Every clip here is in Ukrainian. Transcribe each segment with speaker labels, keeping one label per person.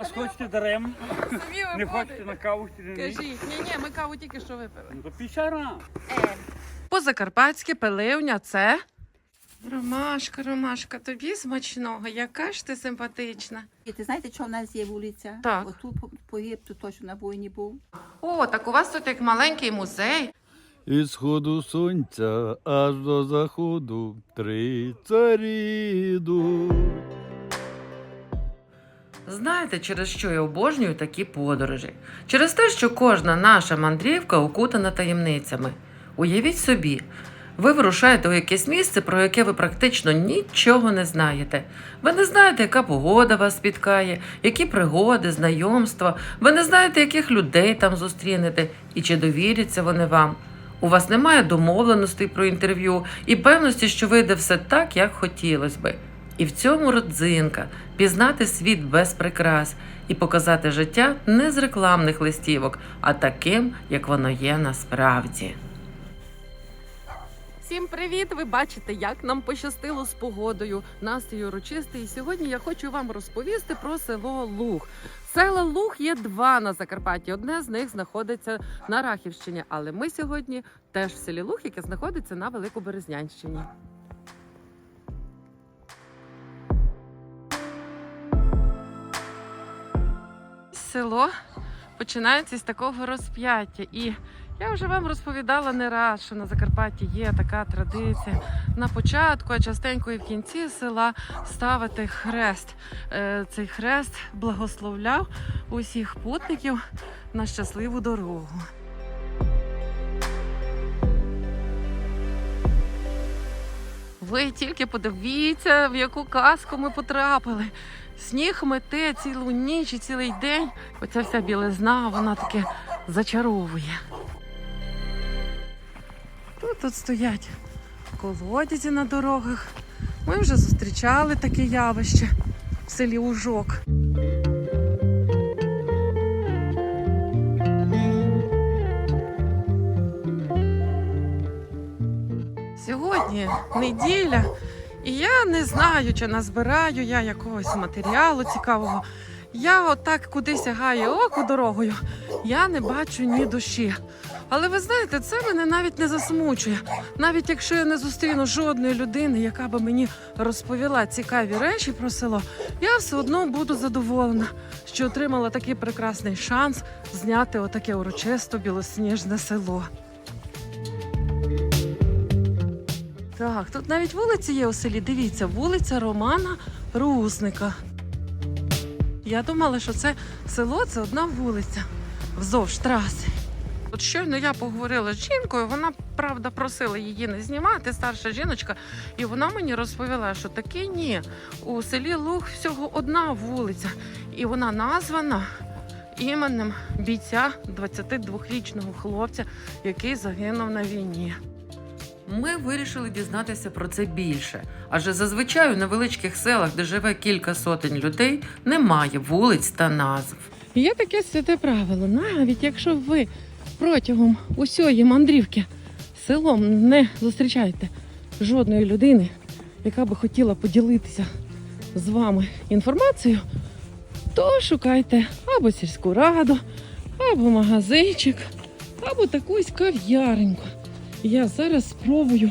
Speaker 1: А хочете дарем?
Speaker 2: Самі
Speaker 1: Не хочете на каву чи не?
Speaker 2: Кажіть, ні, ні, ми каву тільки що випили.
Speaker 1: Ну то пішара.
Speaker 2: Позакарпатське пиливня це. Ромашка, Ромашка, тобі смачного, яка ж ти симпатична.
Speaker 3: І ти знаєте, що в нас є вулиця?
Speaker 2: Так.
Speaker 3: Отут по- погиб, тут точно на воїні був.
Speaker 2: О, так у вас тут як маленький музей.
Speaker 4: Із сходу сонця аж до заходу три царі йдуть.
Speaker 2: Знаєте, через що я обожнюю такі подорожі? Через те, що кожна наша мандрівка окутана таємницями. Уявіть собі, ви вирушаєте у якесь місце, про яке ви практично нічого не знаєте. Ви не знаєте, яка погода вас спіткає, які пригоди, знайомства. Ви не знаєте, яких людей там зустрінете і чи довіряться вони вам. У вас немає домовленостей про інтерв'ю і певності, що вийде все так, як хотілося би. І в цьому родзинка пізнати світ без прикрас і показати життя не з рекламних листівок, а таким, як воно є насправді. Всім привіт! Ви бачите, як нам пощастило з погодою. Настрій урочистий. І сьогодні я хочу вам розповісти про село Луг. Села Луг є два на Закарпатті. Одне з них знаходиться на Рахівщині. Але ми сьогодні теж в селі Луг, яке знаходиться на Великоберезнянщині. Село починається з такого розп'яття. І я вже вам розповідала не раз, що на Закарпатті є така традиція на початку, а частенько і в кінці села ставити хрест. Е, Цей хрест благословляв усіх путників на щасливу дорогу. Ви тільки подивіться, в яку казку ми потрапили. Сніг мете цілу ніч і цілий день. Оця вся білизна, вона таке зачаровує. Тут, тут стоять колодязі на дорогах. Ми вже зустрічали таке явище в селі Ужок. Сьогодні неділя, і я не знаю, чи назбираю я якогось матеріалу цікавого. Я отак куди сягає око дорогою, я не бачу ні душі. Але ви знаєте, це мене навіть не засмучує. Навіть якщо я не зустріну жодної людини, яка би мені розповіла цікаві речі про село, я все одно буду задоволена, що отримала такий прекрасний шанс зняти отаке урочисто білосніжне село. Так, тут навіть вулиці є у селі. Дивіться, вулиця Романа Русника. Я думала, що це село це одна вулиця вздовж траси. От щойно я поговорила з жінкою, вона правда просила її не знімати, старша жіночка, і вона мені розповіла, що таки ні. У селі Луг всього одна вулиця, і вона названа іменем бійця 22-річного хлопця, який загинув на війні. Ми вирішили дізнатися про це більше, адже зазвичай у невеличких селах, де живе кілька сотень людей, немає вулиць та назв. Є таке святе правило. Навіть якщо ви протягом усієї мандрівки селом не зустрічаєте жодної людини, яка би хотіла поділитися з вами інформацією, то шукайте або сільську раду, або магазинчик, або такусь кав'яреньку. Я зараз спробую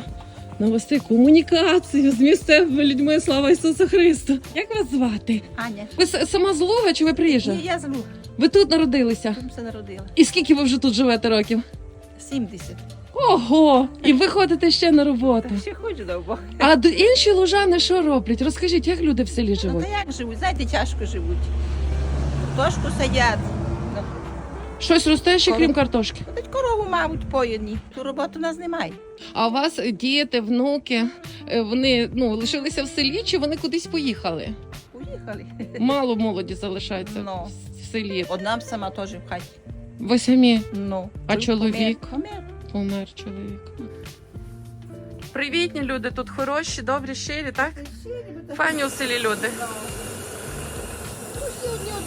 Speaker 2: навести комунікацію з місцевими людьми. Слава Ісусу Христу! Як вас звати?
Speaker 3: Аня,
Speaker 2: Ви с- сама з Луга чи ви приїжджа?
Speaker 3: ні, я з Луг,
Speaker 2: Ви тут народилися?
Speaker 3: тут все народила.
Speaker 2: І скільки ви вже тут живете років?
Speaker 3: 70.
Speaker 2: Ого! І ви ходите ще на роботу.
Speaker 3: ще хочу довго.
Speaker 2: А д- інші лужани що роблять? Розкажіть, як люди в селі
Speaker 3: Ну
Speaker 2: живуть?
Speaker 3: то як живуть? Знаєте, тяжко живуть. Тошку садять.
Speaker 2: Щось росте ще
Speaker 3: Коро-
Speaker 2: крім картошки.
Speaker 3: Ходить корову, мабуть, поєдні. Ту роботу у нас немає.
Speaker 2: А у вас діти, внуки, е, вони ну лишилися в селі чи вони кудись поїхали?
Speaker 3: Поїхали.
Speaker 2: Мало молоді залишається
Speaker 3: Ну.
Speaker 2: в- в селі.
Speaker 3: Одна сама теж в хаті.
Speaker 2: Ви самі
Speaker 3: Ну.
Speaker 2: А
Speaker 3: Помер-
Speaker 2: чоловік?
Speaker 3: Помер.
Speaker 2: помер чоловік. Привітні люди тут хороші, добрі, щирі, так? Файні у селі люди.
Speaker 3: Всі одні одного знаємо, це знаєте.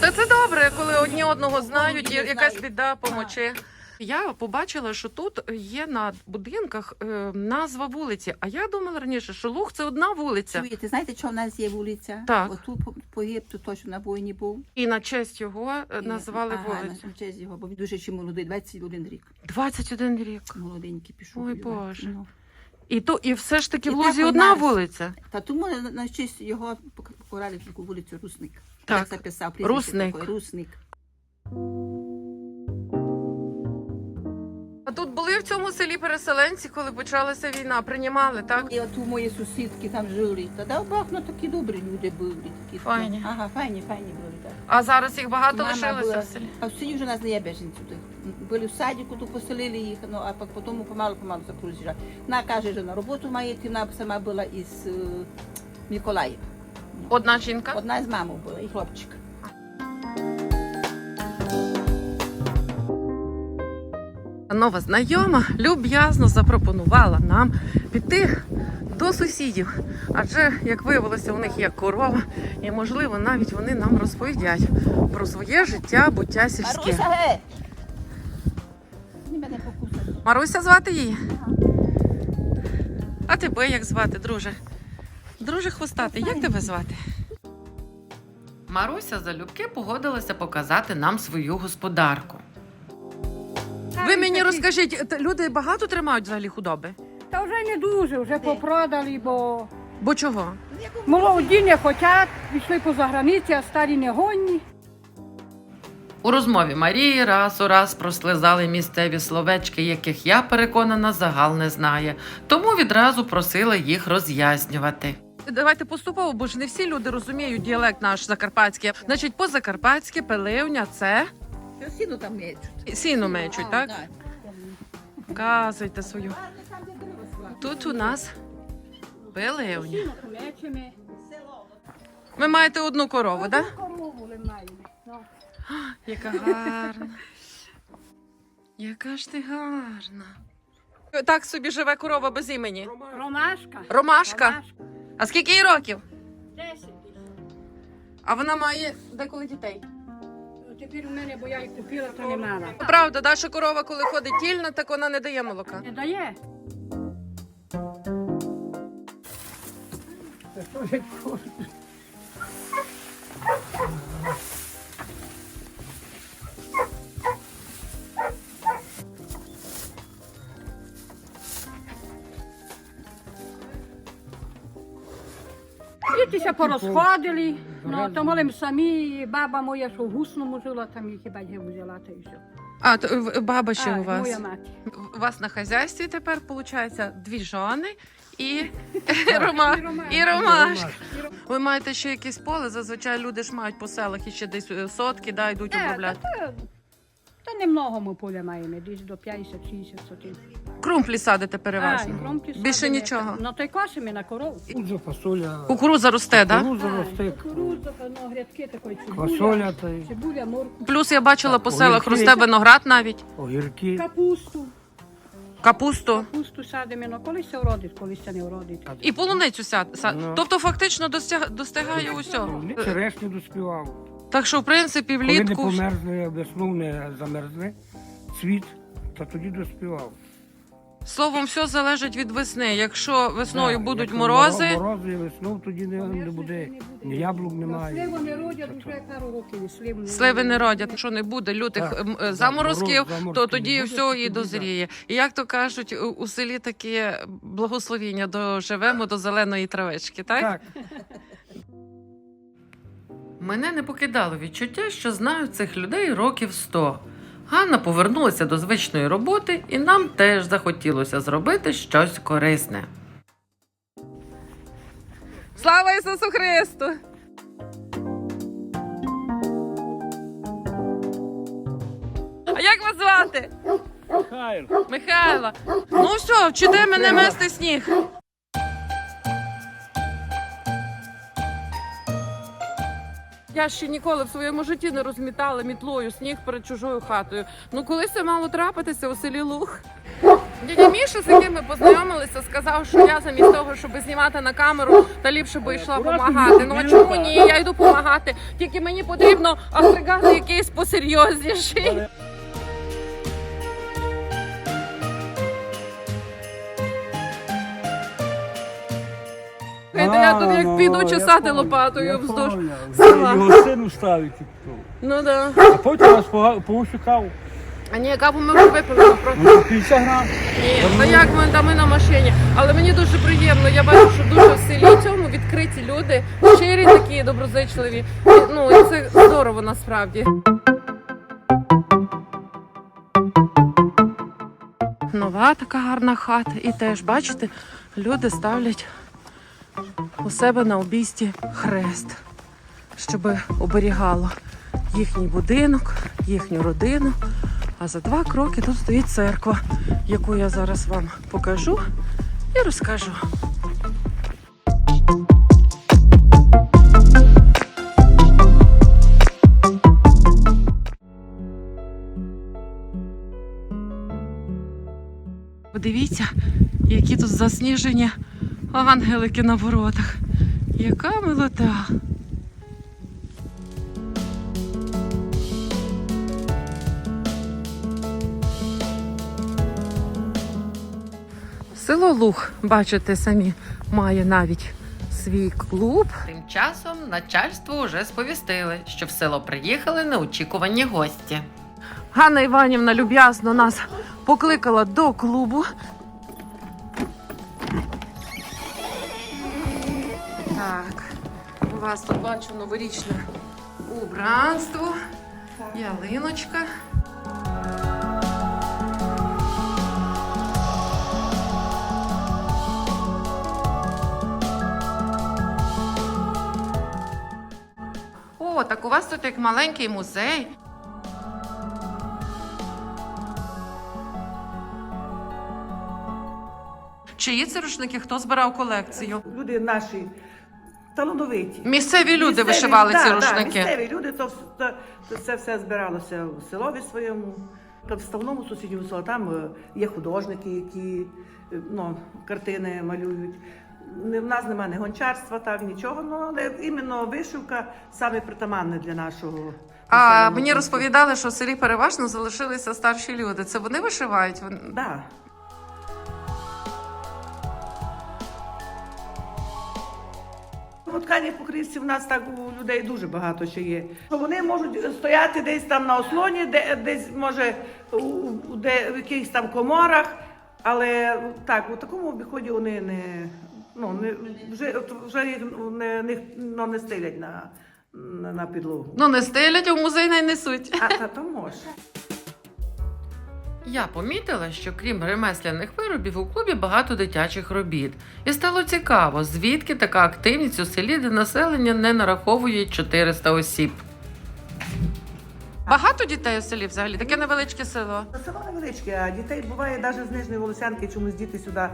Speaker 2: Та це добре, коли одні одного знають, і якась біда, помочи. Я побачила, що тут є на будинках е, назва вулиці. А я думала раніше, що Луг це одна вулиця.
Speaker 3: Чуєте, знаєте, що в нас є вулиця?
Speaker 2: Так.
Speaker 3: Отут по- погиб, тут точно на воїні був.
Speaker 2: І на честь його е,
Speaker 3: І-
Speaker 2: називали
Speaker 3: ага,
Speaker 2: вулицю.
Speaker 3: на честь його, бо він дуже ще молодий, 21 рік.
Speaker 2: 21 рік.
Speaker 3: Молоденький пішов.
Speaker 2: Ой,
Speaker 3: воювати.
Speaker 2: Боже.
Speaker 3: Ну.
Speaker 2: І то, і все ж таки
Speaker 3: І
Speaker 2: в
Speaker 3: так
Speaker 2: Лузі
Speaker 3: у
Speaker 2: одна
Speaker 3: нас.
Speaker 2: вулиця.
Speaker 3: Та тому на, на честь його покорали таку вулицю Русник.
Speaker 2: Так.
Speaker 3: записав
Speaker 2: Русник.
Speaker 3: Такий, Русник.
Speaker 2: А тут були в цьому селі переселенці, коли почалася війна, приймали, так?
Speaker 3: І от у мої сусідки там жили. Та дав Бог, ну такі добрі люди були. Такі,
Speaker 2: Файні.
Speaker 3: Ага, файні, файні були. Так.
Speaker 2: А зараз їх багато
Speaker 3: Мама
Speaker 2: лишилося
Speaker 3: була-
Speaker 2: в селі.
Speaker 3: А в селі вже у нас не є біженці тут. Були в садіку, тут поселили їх, ну а пок- потім помалу-помалу закружили. Вона каже, що на роботу має йти, вона сама була із е, Миколаєва.
Speaker 2: Одна жінка.
Speaker 3: Одна з мамою була і хлопчик.
Speaker 2: Нова знайома люб'язно запропонувала нам піти до сусідів. Адже, як виявилося, у них є корова, і можливо навіть вони нам розповідять про своє життя, буття сільське.
Speaker 3: Маруся, ге!
Speaker 2: Маруся звати її? А тебе як звати, друже? Друже хвостатий, як тебе звати? Маруся залюбки погодилася показати нам свою господарку. Ви мені розкажіть, т- люди багато тримають взагалі худоби?
Speaker 5: Та вже не дуже, вже попродали, бо
Speaker 2: Бо чого?
Speaker 5: молоді не хочуть, пішли поза границі, а старі не гонні.
Speaker 2: У розмові Марії раз у раз прослизали місцеві словечки, яких я переконана загал не знає, тому відразу просила їх роз'яснювати. Давайте поступово, бо ж не всі люди розуміють діалект наш закарпатський. Значить, по-закарпатськи пеливня це
Speaker 3: Що сіну там мечуть.
Speaker 2: сіно мечуть, так? Вказуйте свою. Тут у нас.
Speaker 5: Мечемо.
Speaker 2: Ви маєте одну корову, так?
Speaker 5: Корову маємо. Ну.
Speaker 2: Яка гарна. Яка ж ти гарна. Так собі живе корова без імені.
Speaker 5: Ромашка.
Speaker 2: Ромашка. А скільки їй років?
Speaker 5: Десять.
Speaker 2: А вона має деколи дітей.
Speaker 5: Тепер у мене, бо я їх купила, то не мала.
Speaker 2: Правда, наша корова, коли ходить тільна, так вона не дає молока.
Speaker 5: Не дає. Дітися порозходили, ну, то молим самі, баба моя, що в гусному жила, там їх і батька взяла, та і все.
Speaker 2: А, то в- баба ще
Speaker 5: А,
Speaker 2: у вас.
Speaker 5: Моя мати.
Speaker 2: У вас на хазяйстві тепер виходить дві жони і Рома і Ромашка. Ви маєте ще якесь поле? Зазвичай люди ж мають по селах і ще десь е, сотки, да, йдуть
Speaker 5: Е,
Speaker 2: обробляти.
Speaker 5: Та, та немного ми поля маємо, десь до 50-60 сотень.
Speaker 2: Крумплі садите
Speaker 5: А,
Speaker 2: переважно.
Speaker 5: і кромки
Speaker 2: Більше
Speaker 5: садимо.
Speaker 2: нічого.
Speaker 5: Ну, то й квасимо на корову.
Speaker 6: Кукурудза, фасоля,
Speaker 2: Кукуруза росте, так?
Speaker 6: кукурудза росте,
Speaker 5: Кукурудза, ну, грядки такої цибуля.
Speaker 6: фасоля та й
Speaker 5: Цибуля, морку,
Speaker 2: Да? Плюс я бачила по селах росте виноград навіть,
Speaker 6: огірки.
Speaker 5: капусту.
Speaker 2: капусту.
Speaker 5: Капусту садимо, ну, колись це вродить, колись це не вродить.
Speaker 2: І полуницю сад. сад.
Speaker 6: Ну.
Speaker 2: Тобто фактично достяг, достигає усього.
Speaker 6: Черешню доспівав.
Speaker 2: Так що, в принципі,
Speaker 6: Коли не
Speaker 2: влітку.
Speaker 6: померзне, весну не замерзне, цвіт, то тоді доспівав.
Speaker 2: Словом, все залежить від весни. Якщо весною
Speaker 6: Так,
Speaker 2: будуть
Speaker 6: якщо
Speaker 2: морози,
Speaker 6: моро- Морози, весною тоді не, не буде. Ні яблук немає.
Speaker 5: Сливу не родять вже пару років, і слив не
Speaker 2: сливи не родять. Якщо не буде лютих
Speaker 6: Так,
Speaker 2: е,
Speaker 6: так,
Speaker 2: заморозків,
Speaker 6: мороз-
Speaker 2: то
Speaker 6: заморозків
Speaker 2: тоді
Speaker 6: буде,
Speaker 2: все і
Speaker 6: тоді
Speaker 2: дозріє. І як то кажуть, у, у селі таке благословіння доживемо до зеленої травички, так?
Speaker 6: Так,
Speaker 2: Мене не покидало відчуття, що знаю цих людей років сто. Ганна повернулася до звичної роботи, і нам теж захотілося зробити щось корисне. Слава Ісусу Христу! А як вас звати?
Speaker 1: Михайло.
Speaker 2: Михайло. Ну все, вчите мене мести сніг. Я ще ніколи в своєму житті не розмітала мітлою сніг перед чужою хатою. Ну коли це мало трапитися у селі Луг. Дядя Міша, з яким ми познайомилися, сказав, що я замість того, щоб знімати на камеру, та ліпше би йшла допомагати. Ну а чому ні? Я йду допомагати. Тільки мені потрібно агрегати якийсь посерйозніший. Слухайте, я тут як
Speaker 1: ну,
Speaker 2: піду чесати лопатою вздовж села.
Speaker 1: Його сину ставить.
Speaker 2: Ну да.
Speaker 1: А потім нас каву.
Speaker 2: А ні, каву ми вже випили, ми просто.
Speaker 1: Ну, 50 грам.
Speaker 2: Ні, та як ми, та ми на машині. Але мені дуже приємно. Я бачу, що дуже в селі цьому відкриті люди, щирі такі, доброзичливі. І, Ну і це здорово насправді. Нова така гарна хата. І теж, бачите, люди ставлять у себе на обійсті хрест, щоб оберігало їхній будинок, їхню родину. А за два кроки тут стоїть церква, яку я зараз вам покажу і розкажу. Подивіться, які тут засніжені ангелики на воротах. Яка милота. Село Луг, бачите самі, має навіть свій клуб.
Speaker 7: Тим часом начальство вже сповістили, що в село приїхали неочікувані гості.
Speaker 2: Ганна Іванівна люб'язно нас покликала до клубу. Вас тут бачу новорічне убранство, ялиночка. О, так у вас тут як маленький музей. Чиї це рушники? Хто збирав колекцію?
Speaker 8: Люди наші талановиті.
Speaker 2: Місцеві люди
Speaker 8: Місцеві,
Speaker 2: вишивали
Speaker 8: да,
Speaker 2: ці рушники.
Speaker 8: місцеві люди, то, то, то це все збиралося в селові своєму. В ставному сусідньому селі там е, є художники, які е, ну, картини малюють. Не- В нас немає ні гончарства, так, нічого, ну, але іменно вишивка саме притаманне для нашого.
Speaker 2: А мені розповідали, що в селі переважно залишилися старші люди. Це вони вишивають? Вони-
Speaker 8: Да. Ну, Ткані покривці в нас так у людей дуже багато ще є. Вони можуть стояти десь там на ослоні, де десь може у, у- де, в якихось там коморах, але так, у такому обіході вони не, ну, не вже, вже їх не, не, ну, не стилять на, на, на підлогу.
Speaker 2: Ну не стелять, а в музей не несуть.
Speaker 8: А та то може.
Speaker 7: Я помітила, що крім ремесляних виробів у клубі багато дитячих робіт. І стало цікаво, звідки така активність у селі, де населення не нараховує 400 осіб.
Speaker 2: Багато дітей у селі взагалі, таке невеличке село.
Speaker 8: Село невеличке, а дітей буває навіть з Нижньої Волосянки чомусь діти сюди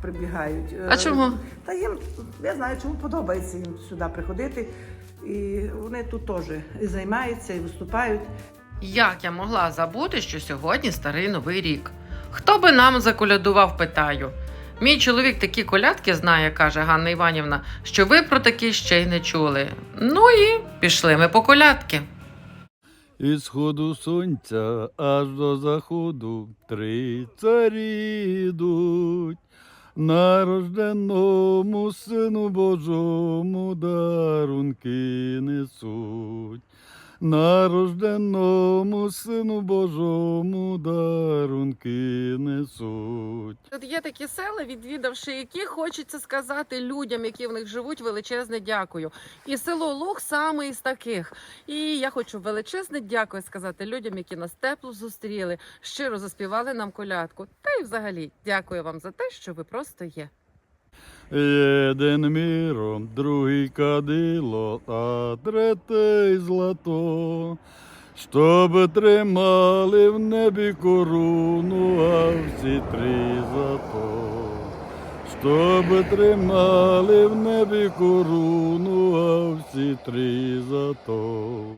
Speaker 8: прибігають.
Speaker 2: А
Speaker 8: Е,
Speaker 2: чому?
Speaker 8: Та їм, я знаю, чому подобається їм сюди приходити. І вони тут теж і займаються, і виступають.
Speaker 7: Як я могла забути, що сьогодні старий новий рік? Хто би нам заколядував, питаю. Мій чоловік такі колядки знає, каже Ганна Іванівна, що ви про такі ще й не чули. Ну і пішли ми по колядки.
Speaker 4: Із сходу сонця аж до заходу три царі йдуть. На рожденному сину Божому дарунки несуть. На рожденному сину Божому дарунки несуть.
Speaker 2: Тут є такі села, відвідавши які хочеться сказати людям, які в них живуть, величезне дякую. І село Луг саме із таких. І я хочу величезне дякую сказати людям, які нас тепло зустріли, щиро заспівали нам колядку. Та й взагалі дякую вам за те, що ви просто є.
Speaker 4: Один міром, другий кадило, а третій злато. Щоб тримали в небі корону, а всі три зато. Щоб тримали в небі корону, а всі три зато.